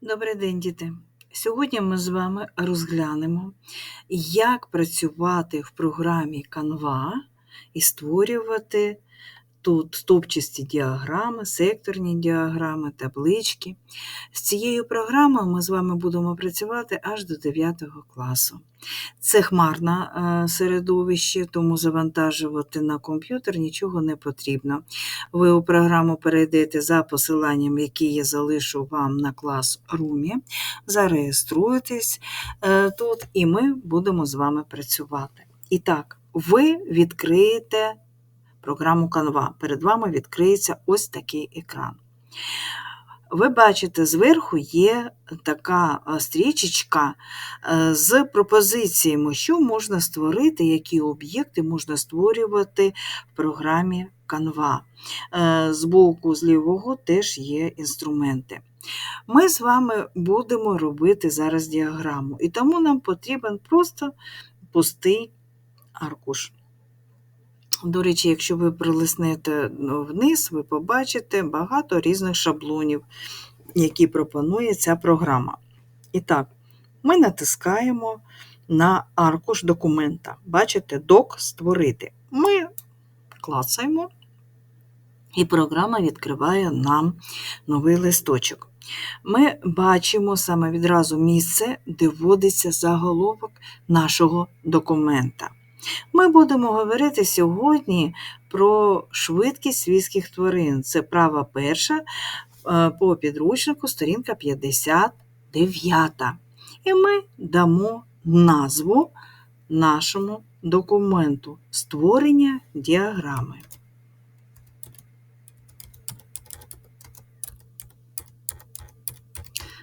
Добрий день, діти! Сьогодні ми з вами розглянемо, як працювати в програмі Canva і створювати тут стовпчасті діаграми, секторні діаграми, таблички. З цією програмою ми з вами будемо працювати аж до 9 класу. Це хмарне середовище, тому завантажувати на комп'ютер нічого не потрібно. Ви у програму перейдете за посиланням, яке я залишу вам на клас Румі, зареєструєтесь е, тут, і ми будемо з вами працювати. І так, ви відкриєте програму Canva. Перед вами відкриється ось такий екран. Ви бачите, зверху є така стрічечка е, з пропозиціями, що можна створити, які об'єкти можна створювати в програмі Canva. Е, Збоку, з лівого теж є інструменти. Ми з вами будемо робити зараз діаграму, і тому нам потрібен просто пустий аркуш. До речі, якщо ви прилиснете ну, вниз, ви побачите багато різних шаблонів, які пропонує ця програма. І так, ми натискаємо на аркуш документа. Бачите, док створити. Ми клацаємо, і програма відкриває нам новий листочок. Ми бачимо саме відразу місце, де вводиться заголовок нашого документа. Ми будемо говорити сьогодні про швидкість свійських тварин. Це права перша е, по підручнику, сторінка 59. І ми дамо назву нашому документу створення діаграми.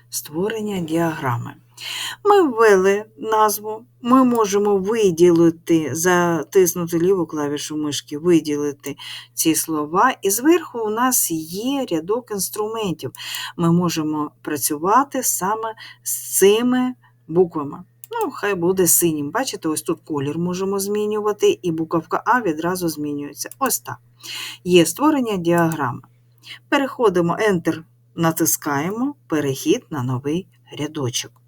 Створення діаграми. Ми ввели назву, ми можемо виділити, затиснути ліву клавішу мишки, виділити ці слова, і зверху у нас є рядок інструментів. Ми можемо працювати саме з цими буквами. Ну, хай буде синім. Бачите, ось тут колір можемо змінювати, і буковка А відразу змінюється. Ось так. Є створення діаграми. Переходимо Enter, натискаємо перехід на новий рядочок.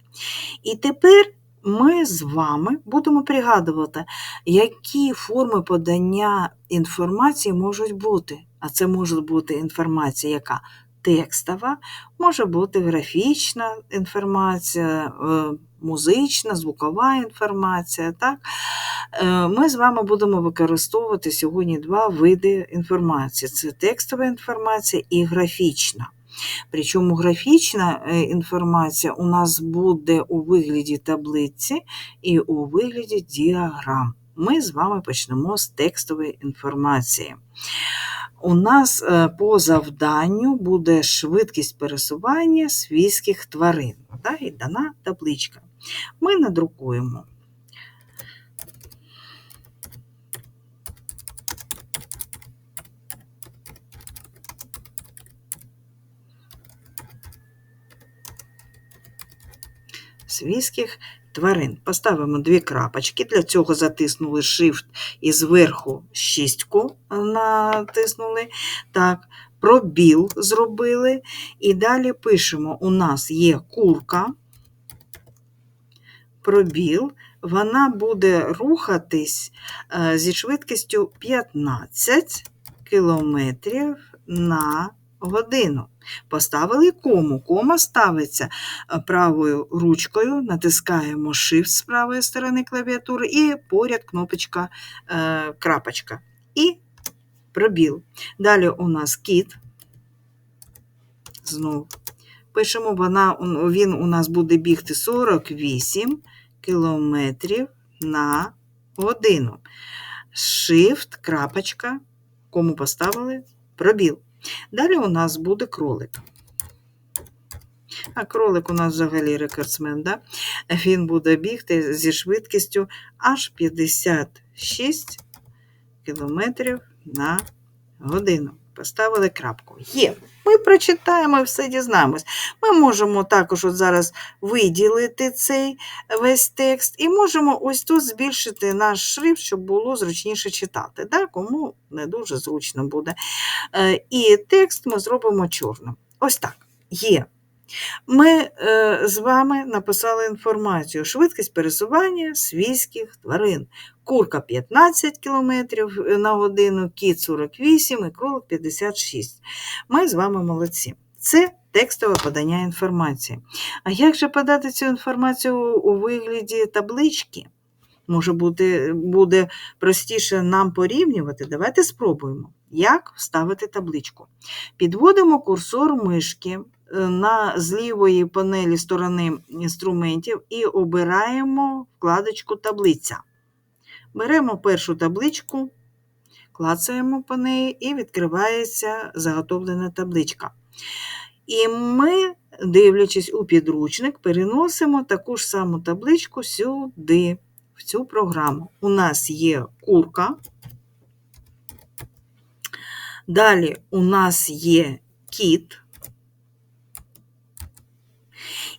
І тепер ми з вами будемо пригадувати, які форми подання інформації можуть бути. А це може бути інформація, яка текстова, може бути графічна інформація, е, музична, звукова інформація. Так? Е, ми з вами будемо використовувати сьогодні два види інформації: це текстова інформація і графічна. Причому графічна е, інформація у нас буде у вигляді таблиці і у вигляді діаграм. Ми з вами почнемо з текстової інформації. У нас е, по завданню буде швидкість пересування свійських тварин. І дана табличка. Ми надрукуємо. Свійських тварин. Поставимо дві крапочки, для цього затиснули Shift і зверху шістку натиснули. Так, Пробіл зробили. І далі пишемо: у нас є курка, пробіл, вона буде рухатись е, зі швидкістю 15 км на годину. Поставили кому. Кома ставиться е, правою ручкою, натискаємо Shift з правої сторони клавіатури і поряд кнопочка е, крапочка. І пробіл. Далі у нас кіт. Знову пишемо, вона, він у нас буде бігти 48 км на годину. Shift, крапочка, кому поставили пробіл. Далі у нас буде кролик. А кролик у нас взагалі рекордсмен, да? він буде бігти зі швидкістю аж 56 км на годину. Поставили крапку. Є. Ми прочитаємо і все дізнаємось. Ми можемо також от зараз виділити цей весь текст, і можемо ось тут збільшити наш шрифт, щоб було зручніше читати. Да? Кому не дуже зручно буде. Е, і текст ми зробимо чорним. Ось так. Є. Ми е, з вами написали інформацію: швидкість пересування свійських тварин. Курка 15 км на годину, кіт 48 і кролик 56. Ми з вами молодці. Це текстове подання інформації. А як же подати цю інформацію у вигляді таблички? Може бути, буде простіше нам порівнювати. Давайте спробуємо, як вставити табличку. Підводимо курсор мишки е, на з лівої панелі сторони інструментів і обираємо вкладочку Таблиця. Беремо першу табличку, клацаємо по неї і відкривається заготовлена табличка. І ми, дивлячись у підручник, переносимо таку ж саму табличку сюди, в цю програму. У нас є курка. Далі у нас є кіт.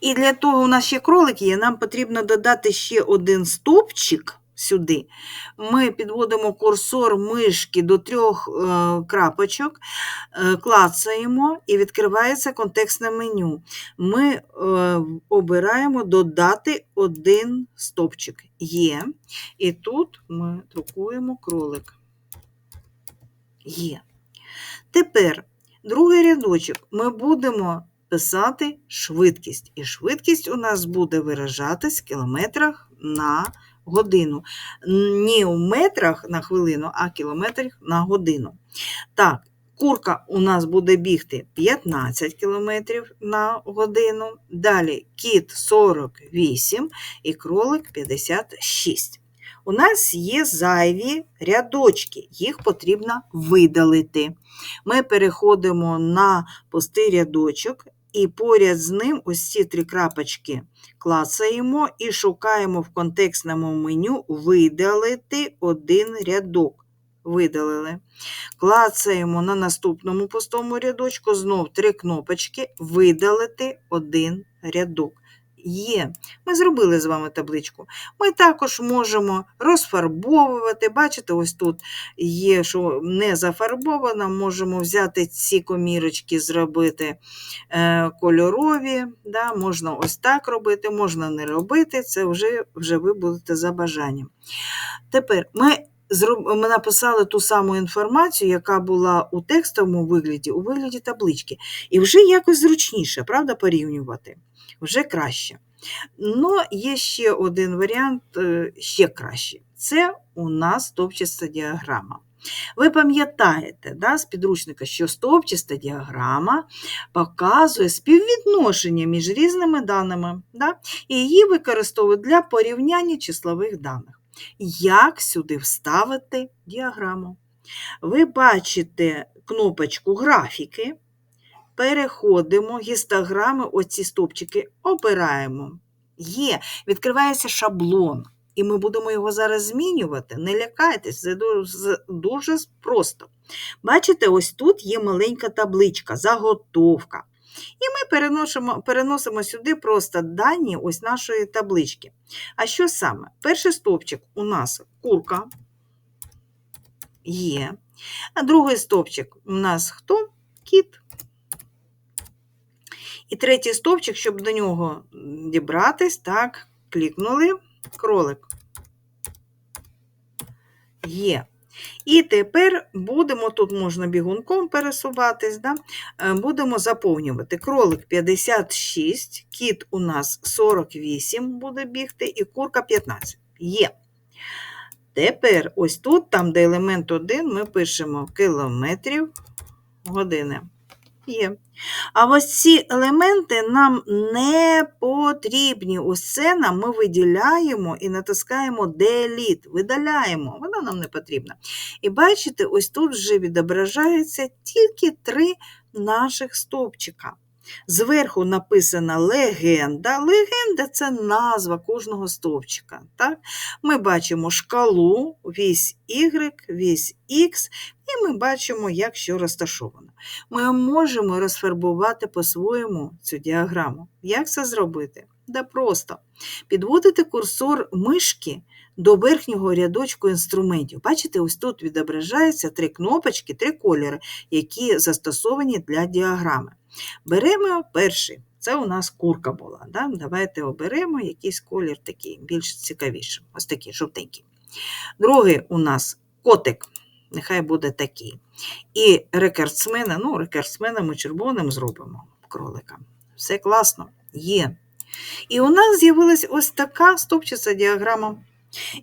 І для того у нас ще кролик є, нам потрібно додати ще один стовпчик сюди. Ми підводимо курсор мишки до трьох е, крапочок, е, клацаємо і відкривається контекстне меню. Ми е, обираємо додати один стовпчик. Є. І тут ми друкуємо кролик. Є. Тепер другий рядочок ми будемо писати швидкість. І швидкість у нас буде виражатись в кілометрах на годину. Не у метрах на хвилину, а кілометрах на годину. Так, курка у нас буде бігти 15 км на годину. Далі кіт 48 і кролик 56. У нас є зайві рядочки, їх потрібно видалити. Ми переходимо на пустий рядочок, і поряд з ним ось ці три крапочки клацаємо і шукаємо в контекстному меню видалити один рядок. Видалили. Клацаємо на наступному пустому рядочку, знов три кнопочки, видалити один рядок. Є, ми зробили з вами табличку. Ми також можемо розфарбовувати. Бачите, ось тут є, що не зафарбовано, можемо взяти ці комірочки, зробити е, кольорові. Да? Можна ось так робити, можна не робити, це вже, вже ви будете за бажанням. Тепер ми. Ми написали ту саму інформацію, яка була у текстовому вигляді, у вигляді таблички. І вже якось зручніше, правда, порівнювати вже краще. Ну, є ще один варіант, е, ще краще. Це у нас стовпчаста діаграма. Ви пам'ятаєте да, з підручника, що стовпчаста діаграма показує співвідношення між різними даними, да, і її використовують для порівняння числових даних. Як сюди вставити діаграму? Ви бачите кнопочку графіки, переходимо гістограми, оці стопчики, обираємо. Є, відкривається шаблон, і ми будемо його зараз змінювати. Не лякайтесь, це дуже просто. Бачите, ось тут є маленька табличка, заготовка. І ми переносимо переносимо сюди просто дані ось нашої таблички. А що саме? Перший стовпчик у нас курка є. А другий стовпчик у нас хто? Кіт. І третій стовпчик, щоб до нього дібратись, так, клікнули кролик. Є. І тепер будемо, тут можна бігунком пересуватись, да? Е, будемо заповнювати. Кролик 56, кіт у нас 48 буде бігти, і курка 15. Є. Тепер ось тут, там, де елемент 1, ми пишемо кілометрів години є. А ось ці елементи нам не потрібні. Усе нам ми виділяємо і натискаємо Delete, видаляємо, вона нам не потрібна. І бачите, ось тут вже відображається тільки три наших стовпчика. Зверху написана легенда. Легенда це назва кожного стовпчика. Так? Ми бачимо шкалу, вісь Y, вісь X, і ми бачимо, як що розташовано. Ми можемо розфарбувати по-своєму цю діаграму. Як це зробити? Да просто підводити курсор мишки до верхнього рядочку інструментів. Бачите, ось тут відображаються три кнопочки, три кольори, які застосовані для діаграми. Беремо перший Це у нас курка була. Да? Давайте оберемо якийсь колір такий, більш цікавіший. Ось такий жовтенький. Другий у нас котик, нехай буде такий. І рекордсмена, ну, рекордсмена ми червоним зробимо кролика. Все класно, є. І у нас з'явилась ось така стопчаста діаграма.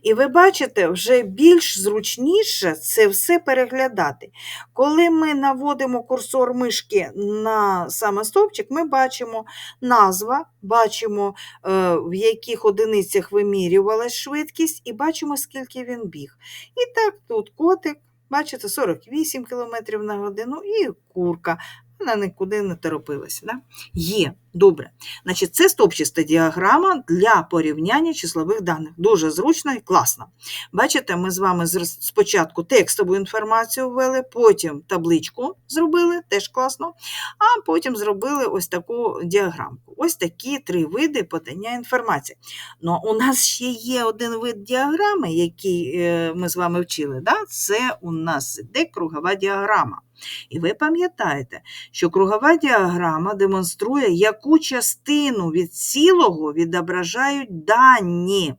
І ви бачите, вже більш зручніше це все переглядати. Коли ми наводимо курсор мишки на саме стовпчик, ми бачимо назва, бачимо, е, в яких одиницях вимірювалась швидкість, і бачимо, скільки він біг. І так, тут котик, бачите, 48 км на годину і курка. Вона нікуди не торопилася. Да? Є, добре. Значить, це стопчаста діаграма для порівняння числових даних. Дуже зручно і класно. Бачите, ми з вами спочатку текстову інформацію ввели, потім табличку зробили, теж класно, а потім зробили ось таку діаграмку. Ось такі три види подання інформації. Ну, у нас ще є один вид діаграми, який е, ми з вами вчили. Да? Це у нас іде кругова діаграма. І ви пам'ятаєте, що кругова діаграма демонструє, яку частину від цілого відображають дані.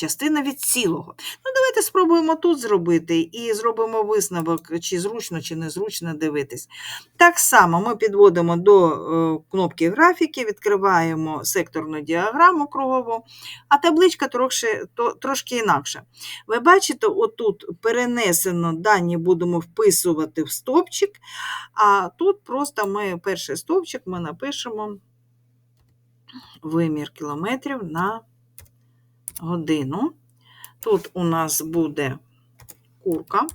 Частина від цілого. Ну, давайте спробуємо тут зробити і зробимо висновок, чи зручно, чи незручно дивитись. Так само ми підводимо до е, кнопки графіки, відкриваємо секторну діаграму кругову, а табличка трошки, трошки інакша. Ви бачите, отут перенесено дані будемо вписувати в стовпчик, а тут просто ми перший стовпчик ми напишемо вимір кілометрів на годину. Тут у нас буде курка,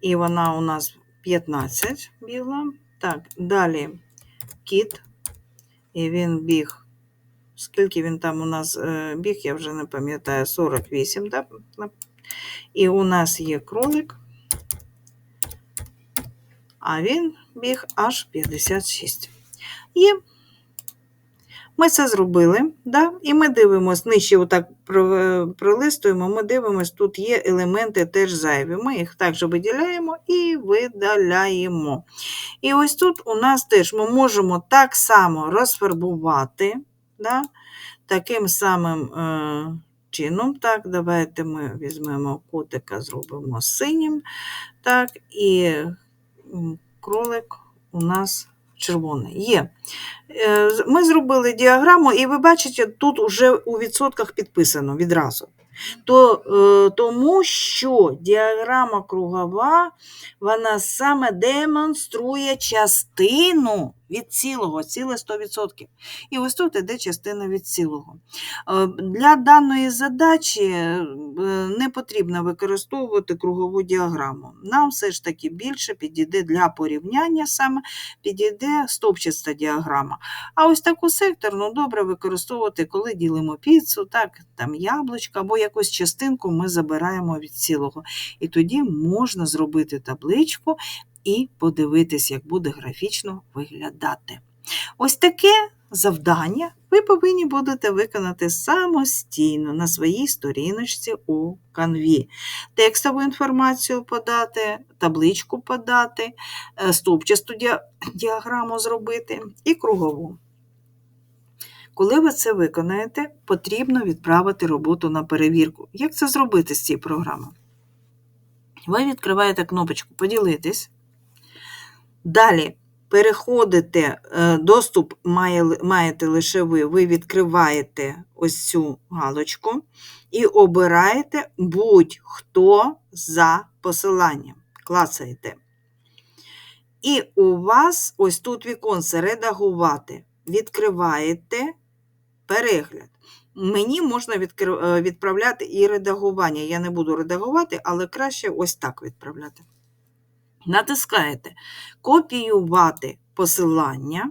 і вона у нас 15 бігла. Так, далі кіт, і він біг. Скільки він там у нас е, біг, я вже не пам'ятаю, 48, да? І у нас є кролик, а він біг аж 56. Є. Ми це зробили, да? і ми дивимося, нижче отак пролистуємо, ми дивимося, тут є елементи теж зайві. Ми їх також виділяємо і видаляємо. І ось тут у нас теж ми можемо так само розфарбувати, да? таким самим е, чином. Так, давайте ми візьмемо котика, зробимо синім. Так, і кролик у нас червоний. Є. Е, Ми зробили діаграму, і ви бачите, тут вже у відсотках підписано відразу. То, е, тому що діаграма кругова, вона саме демонструє частину від цілого, ціле 100%. І ось тут іде частина від цілого. Е, Для даної задачі е, не потрібно використовувати кругову діаграму. Нам все ж таки більше підійде для порівняння саме підійде стовпчаста діаграма. А ось таку секторну добре використовувати, коли ділимо піцу, так, там яблучко або якусь частинку ми забираємо від цілого. І тоді можна зробити табличку і подивитись, як буде графічно виглядати. Ось таке завдання ви повинні будете виконати самостійно на своїй сторіночці у канві. Текстову інформацію подати, табличку подати, е, стовпчасту діаграму зробити і кругову. Коли ви це виконаєте, потрібно відправити роботу на перевірку. Як це зробити з цією програмою? Ви відкриваєте кнопочку Поділитись. Далі переходите, е, доступ маєте лише ви. Ви відкриваєте ось цю галочку і обираєте будь-хто за посиланням. Клацаєте. І у вас ось тут віконце редагувати. Відкриваєте перегляд. Мені можна е, відправляти і редагування. Я не буду редагувати, але краще ось так відправляти. Натискаєте копіювати посилання,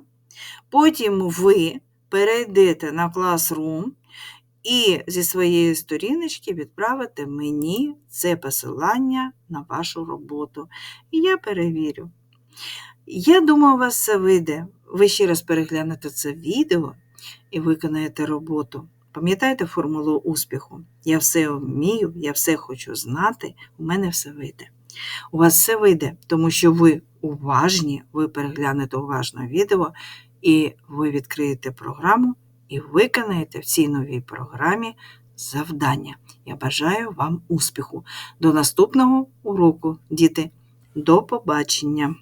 потім ви перейдете на Classroom і зі своєї сторіночки відправите мені це посилання на вашу роботу. І я перевірю. Я думаю, у вас все вийде. Ви ще раз переглянете це відео і виконаєте роботу. Пам'ятаєте формулу успіху? Я все вмію, я все хочу знати, у мене все вийде. У вас все вийде, тому що ви уважні, ви переглянете уважно відео, і ви відкриєте програму і виконаєте в цій новій програмі завдання. Я бажаю вам успіху. До наступного уроку, діти. До побачення!